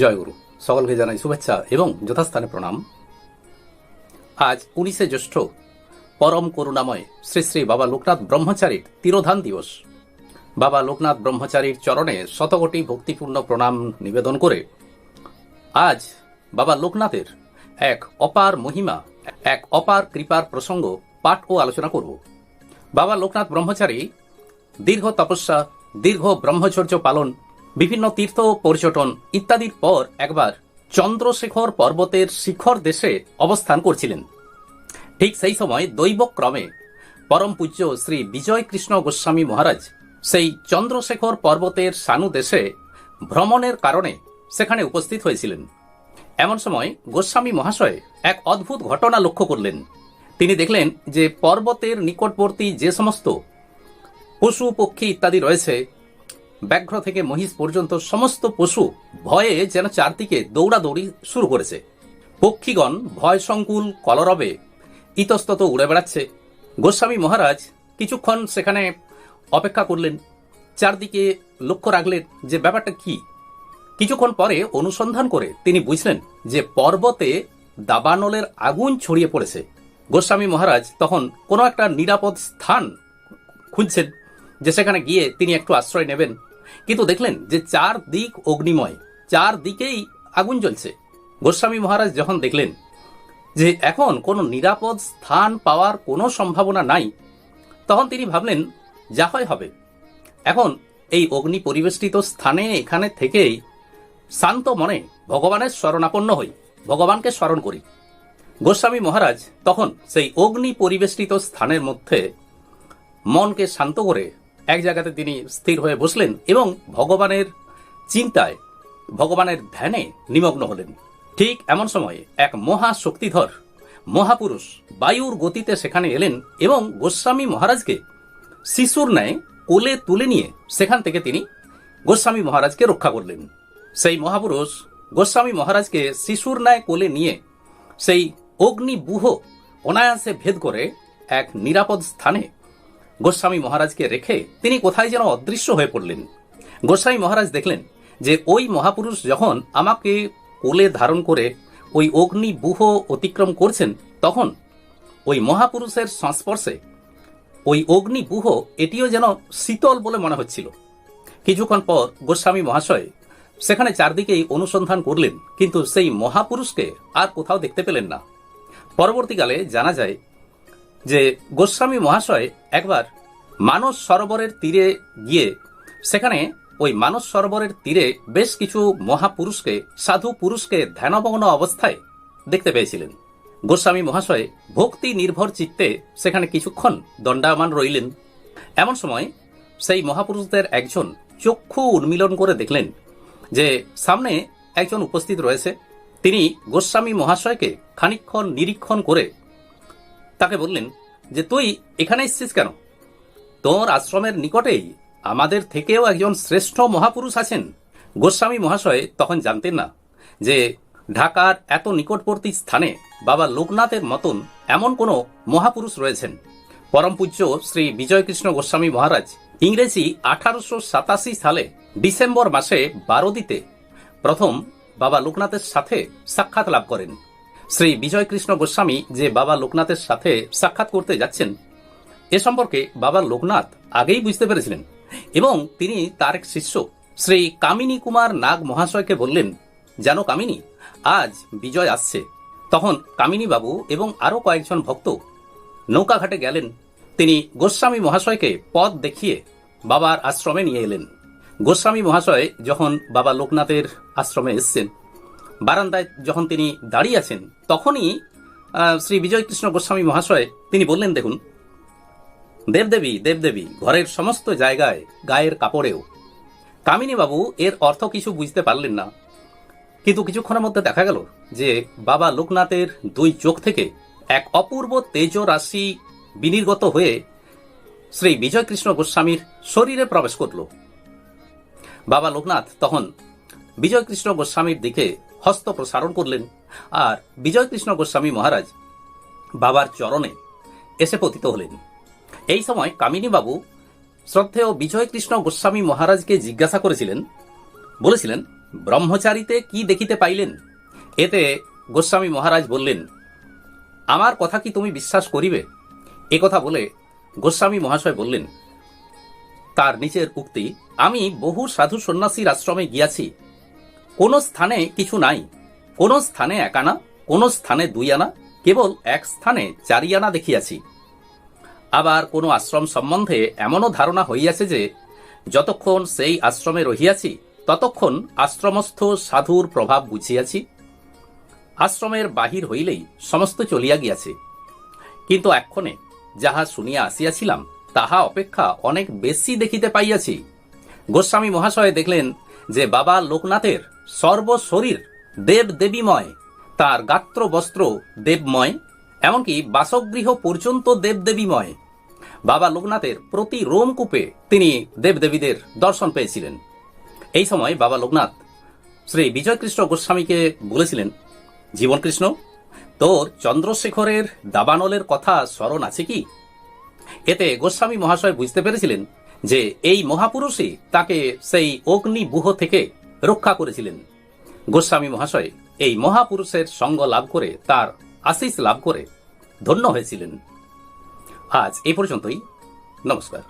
জয় গুরু। সকলকে জানাই শুভেচ্ছা এবং যথাস্থানে প্রণাম। আজ উনিশে জ্যৈষ্ঠ পরম করুণাময় শ্রী শ্রী বাবা লোকনাথ ব্রহ্মচারীর তিরোধান দিবস। বাবা লোকনাথ ব্রহ্মচারীর চরণে শতকোটি ভক্তিপূর্ণ প্রণাম নিবেদন করে আজ বাবা লোকনাথের এক অপার মহিমা, এক অপার কৃপার প্রসঙ্গ পাঠ ও আলোচনা করব। বাবা লোকনাথ ব্রহ্মচারী দীর্ঘ তপস্যা, দীর্ঘ ব্রহ্মচর্য পালন বিভিন্ন তীর্থ পর্যটন ইত্যাদির পর একবার চন্দ্রশেখর পর্বতের শিখর দেশে অবস্থান করছিলেন। ঠিক সেই সময় দৈবক্রমে পরম পূজ্য শ্রী বিজয় কৃষ্ণ গোস্বামী মহারাজ সেই চন্দ্রশেখর পর্বতের সানু দেশে ভ্রমণের কারণে সেখানে উপস্থিত হয়েছিলেন। এমন সময় গোস্বামী মহাশয় এক অদ্ভুত ঘটনা লক্ষ্য করলেন। তিনি দেখলেন যে পর্বতের নিকটবর্তী যে সমস্ত পশু, পক্ষী ইত্যাদি রয়েছে ব্যাঘ্র থেকে মহিষ পর্যন্ত সমস্ত পশু ভয়ে যেন চারদিকে দৌড়াদৌড়ি শুরু করেছে। পক্ষীগণ ভয় সংকুল কলরবে ইতস্তত উড়ে বেড়াচ্ছে। গোস্বামী মহারাজ কিছুক্ষণ সেখানে অপেক্ষা করলেন। চারদিকে লক্ষ্য রাখলেন যে ব্যাপারটা কি। কিছুক্ষণ পরে অনুসন্ধান করে তিনি বুঝলেন যে পর্বতে দাবানলের আগুন ছড়িয়ে পড়েছে। গোস্বামী মহারাজ তখন কোনো একটা নিরাপদ স্থান খুঁজছেন, যে সেখানে গিয়ে তিনি একটু আশ্রয় নেবেন। কিন্তু দেখলেন যে চার দিক অগ্নিময় চার দিকেই আগুন জ্বলছে। গোস্বামী মহারাজ যখন দেখলেন যে এখন কোনো নিরাপদ স্থান পাওয়ার কোনো সম্ভাবনা নাই, তখন তিনি ভাবলেন, যা হয় হবে। এখন এই অগ্নি পরিবেষ্টিত স্থানে এখানে থেকেই শান্ত মনে ভগবানের শরণাপন্ন হই, ভগবানকে স্মরণ করি। গোস্বামী মহারাজ তখন সেই অগ্নি পরিবেষ্টিত স্থানের মধ্যে মনকে শান্ত করে এক জায়গাতে তিনি স্থির হয়ে বসলেন এবং ভগবানের চিন্তায়, ভগবানের ধ্যানে নিমগ্ন হলেন। ঠিক এমন সময় এক মহা শক্তিধর মহাপুরুষ বায়ুর গতিতে সেখানে এলেন এবং গোস্বামী মহারাজকে শিশুর ন্যায় কোলে তুলে নিয়ে সেখান থেকে তিনি গোস্বামী মহারাজকে রক্ষা করলেন। সেই মহাপুরুষ গোস্বামী মহারাজকে শিশুর ন্যায় কোলে নিয়ে সেই অগ্নিবুহ অনায়াসে ভেদ করে এক নিরাপদ স্থানে গোস্বামী মহারাজকে রেখে তিনি কোথায় যেন অদৃশ্য হয়ে পড়লেন। গোস্বামী মহারাজ দেখলেন যে ওই মহাপুরুষ যখন আমাকে কোলে ধারণ করে ওই অগ্নিবুহ অতিক্রম করছেন, তখন ওই মহাপুরুষের সংস্পর্শে ওই অগ্নিবুহ এটিও যেন শীতল বলে মনে হচ্ছিল। কিছুক্ষণ পর গোস্বামী মহাশয় সেখানে চারদিকেই অনুসন্ধান করলেন, কিন্তু সেই মহাপুরুষকে আর কোথাও দেখতে পেলেন না। পরবর্তীকালে জানা যায় যে গোস্বামী মহাশয় একবার মানস সরোবরের তীরে গিয়ে, সেখানে ওই মানস সরোবরের তীরে বেশ কিছু মহাপুরুষকে, সাধু পুরুষকে ধ্যানমগ্ন অবস্থায় দেখতে পেয়েছিলেন। গোস্বামী মহাশয় ভক্তি নির্ভর চিত্তে সেখানে কিছুক্ষণ দণ্ডায়মান রইলেন। এমন সময় সেই মহাপুরুষদের একজন চক্ষু উন্মিলন করে দেখলেন যে সামনে একজন উপস্থিত রয়েছে। তিনি গোস্বামী মহাশয়কে খানিক্ষণ নিরীক্ষণ করে তাকে বললেন, যে তুই এখানে এসছিস কেন? তোর আশ্রমের নিকটেই আমাদের থেকেও একজন শ্রেষ্ঠ মহাপুরুষ আছেন। গোস্বামী মহাশয় তখন জানতেন না যে ঢাকার এত নিকটবর্তী স্থানে বাবা লোকনাথের মতন এমন কোনো মহাপুরুষ রয়েছেন। পরম পূজ্য শ্রী বিজয়কৃষ্ণ গোস্বামী মহারাজ ইংরেজি আঠারোশো সাতাশি সালে ডিসেম্বর মাসে বারোদিতে প্রথম বাবা লোকনাথের সাথে সাক্ষাৎ লাভ করেন। শ্রী বিজয়কৃষ্ণ গোস্বামী যে বাবা লোকনাথের সাথে সাক্ষাৎ করতে যাচ্ছেন, এ সম্পর্কে বাবা লোকনাথ আগেই বুঝতে পেরেছিলেন এবং তিনি তার এক শিষ্য, শ্রী কামিনী কুমার নাগ মহাশয়কে বললেন, জানো কামিনী, আজ বিজয় আসছে। তখন কামিনী বাবু এবং আরও কয়েকজন ভক্ত নৌকাঘাটে গেলেন। তিনি গোস্বামী মহাশয়কে পথ দেখিয়ে বাবার আশ্রমে নিয়ে এলেন। গোস্বামী মহাশয় যখন বাবা লোকনাথের আশ্রমে এসছেন বারান্দায় যখন তিনি দাঁড়িয়ে আছেন, তখনই শ্রী বিজয়কৃষ্ণ গোস্বামী মহাশয়, তিনি বললেন, দেখুন, দেবদেবী দেবদেবী, ঘরের সমস্ত জায়গায় গায়ের কাপড়েও। কামিনী বাবু এর অর্থ কিছু বুঝতে পারলেন না। কিন্তু কিছুক্ষণের মধ্যে দেখা গেল যে বাবা লোকনাথের দুই চোখ থেকে এক অপূর্ব তেজ রাশি বিনির্গত হয়ে শ্রী বিজয়কৃষ্ণ গোস্বামীর শরীরে প্রবেশ করল। বাবা লোকনাথ তখন বিজয়কৃষ্ণ গোস্বামীর দিকে হস্ত প্রসারণ করলেন আর বিজয়কৃষ্ণ গোস্বামী মহারাজ বাবার চরণে এসে পতিত হলেন। এই সময় কামিনী বাবু শ্রদ্ধেয় বিজয়কৃষ্ণ গোস্বামী মহারাজকে জিজ্ঞাসা করেছিলেন, বলেছিলেন, ব্রহ্মচারীতে কি দেখিতে পাইলেন? এতে গোস্বামী মহারাজ বললেন, আমার কথা কি তুমি বিশ্বাস করিবে? এ কথা বলে গোস্বামী মহাশয় বললেন, তার নিচের উক্তি আমি বহু সাধু সন্ন্যাসীর আশ্রমে গিয়াছি। কোন স্থানে কিছু নাই। কোন স্থানে এক আনা, কোন স্থানে দুই আনা, কেবল এক স্থানে চারি আনা দেখিয়াছি। আবার কোনো আশ্রম সম্বন্ধে এমনও ধারণা হইয়াছে যে, যতক্ষণ সেই আশ্রমে রহিয়াছি, ততক্ষণ আশ্রমস্থ সাধুর প্রভাব বুঝিয়াছি। আশ্রমের বাহির হইলেই সমস্ত চলিয়া গিয়াছে। কিন্তু এক্ষণে যাহা শুনিয়া আসিয়াছিলাম, তাহা অপেক্ষা অনেক বেশি দেখিতে পাইয়াছি। গোস্বামী মহাশয় দেখলেন যে বাবা লোকনাথের সর্বশরীর দেব দেবীময় তার গাত্র বস্ত্র দেবময়, এমনকি বাসগৃহ পর্যন্ত দেবদেবীময়। বাবা লোকনাথের প্রতি রোমকূপে তিনি দেবদেবীদের দর্শন পেয়েছিলেন। এই সময় বাবা লোকনাথ শ্রী বিজয়কৃষ্ণ গোস্বামীকে বলেছিলেন জীবনকৃষ্ণ তোর চন্দ্রশেখরের দাবানলের কথা স্মরণ আছে কি? এতে গোস্বামী মহাশয় বুঝতে পেরেছিলেন যে এই মহাপুরুষই তাকে সেই অগ্নি অগ্নিবুহ থেকে রক্ষা করেছিলেন। গোস্বামী মহাশয় এই মহাপুরুষের সঙ্গ লাভ করে, তার আশিস লাভ করে ধন্য হয়েছিলেন। আজ এই পর্যন্তই। নমস্কার।